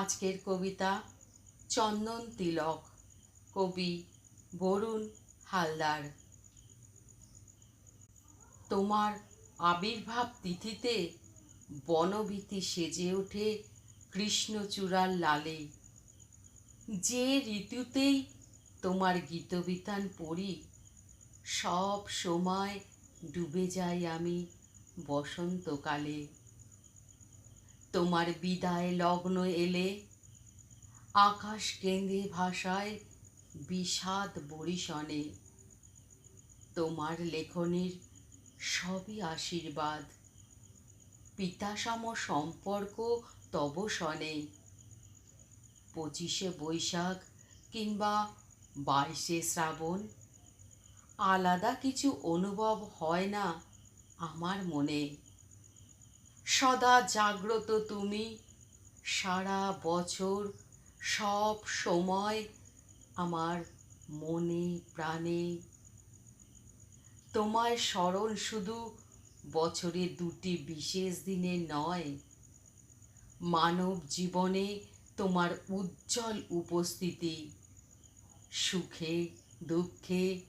আজকের কবিতা চন্দন তিলক, কবি বরুণ হালদার। তোমার আবির্ভাব তিথিতে বনভীতি সেজে ওঠে কৃষ্ণচূড়ার লালে। যে ঋতুতেই তোমার গীতবিতান পড়ি, সব সময় ডুবে যাই আমি বসন্তকালে। তোমার বিদায় লগ্ন এলে আকাশ কেন্দ্রে ভাষায় বিষাদ বরিশনে। তোমার লেখনির সবই আশীর্বাদ। পিতাসম সম্পর্ক তব শনে। পঁচিশে বৈশাখ কিংবা বাইশে শ্রাবণ, আলাদা কিছু অনুভব হয় না আমার মনে। সদা জাগ্রত তুমি। সারা বছর সব সময় আমার মনে, প্রাণে। তোমায় স্মরণ শুধু বছরে দুটি বিশেষ দিনে নয়, মানব জীবনে তোমার উজ্জ্বল উপস্থিতি। সুখে, দুঃখে,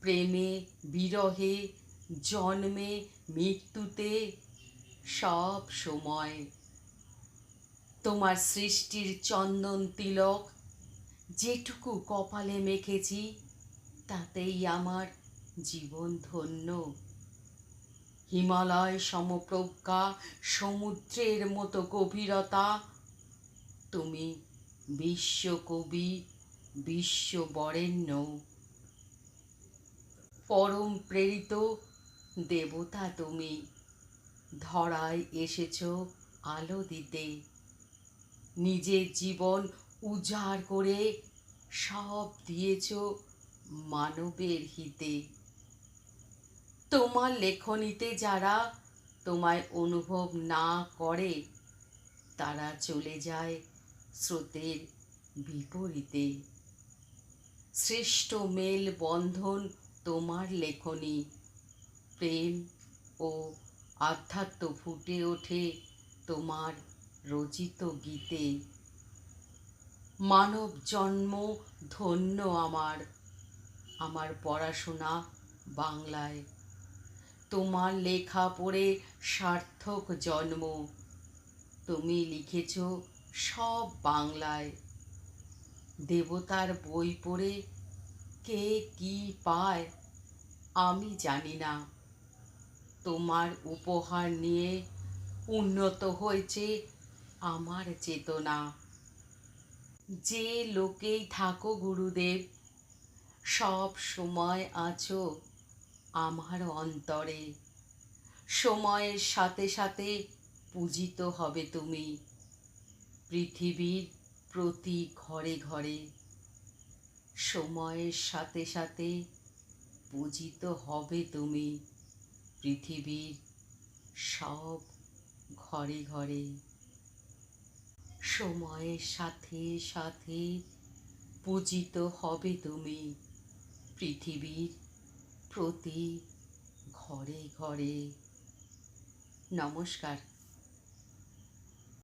প্রেমে, বিরহে, জন্মে, মৃত্যুতে সব সময়। তোমার সৃষ্টির চন্দন তিলক, যেটুকু কপালে মেখেছি, তাতেই আমার জীবন ধন্য। হিমালয় সমপ্রজ্ঞা, সমুদ্রের মতো গভীরতা, তুমি বিশ্বকবি বিশ্ব বরেণ্য পরম প্রেরিত দেবতা তুমি। ধরায় এসেছ আলো দিতে। নিজের জীবন উজাড় করে সব দিয়েছ মানবের হিতে। তোমার লেখনীতে যারা তোমায় অনুভব না করে, তারা চলে যায় স্রোতের বিপরীতে। শ্রেষ্ঠ মেল বন্ধন তোমার লেখনী, প্রেম ও আধ্যাত্ম ফুটে ওঠে তোমার রচিত গীতে। মানব জন্ম ধন্য আমার আমার পড়াশোনা বাংলায়। তোমার লেখা পড়ে সার্থক জন্ম, তুমি লিখেছ সব বাংলায়। দেবতার বই পড়ে কে কি পায় আমি জানি না। তোমার উপহার নিয়ে উন্নত হয়েছে আমার চেতনা। যে লোকেই থাকো গুরুদেব, সব সময় আছো আমার অন্তরে। সময়ের সাথে সাথে পূজিত হবে তুমি পৃথিবীর প্রতি ঘরে ঘরে। সময়ের সাথে সাথে পূজিত হবে তুমি। পৃথিবীর সব ঘরে ঘরে। সময়ের সাথে সাথে পূজিত হবে তুমি পৃথিবীর প্রতি ঘরে ঘরে। নমস্কার।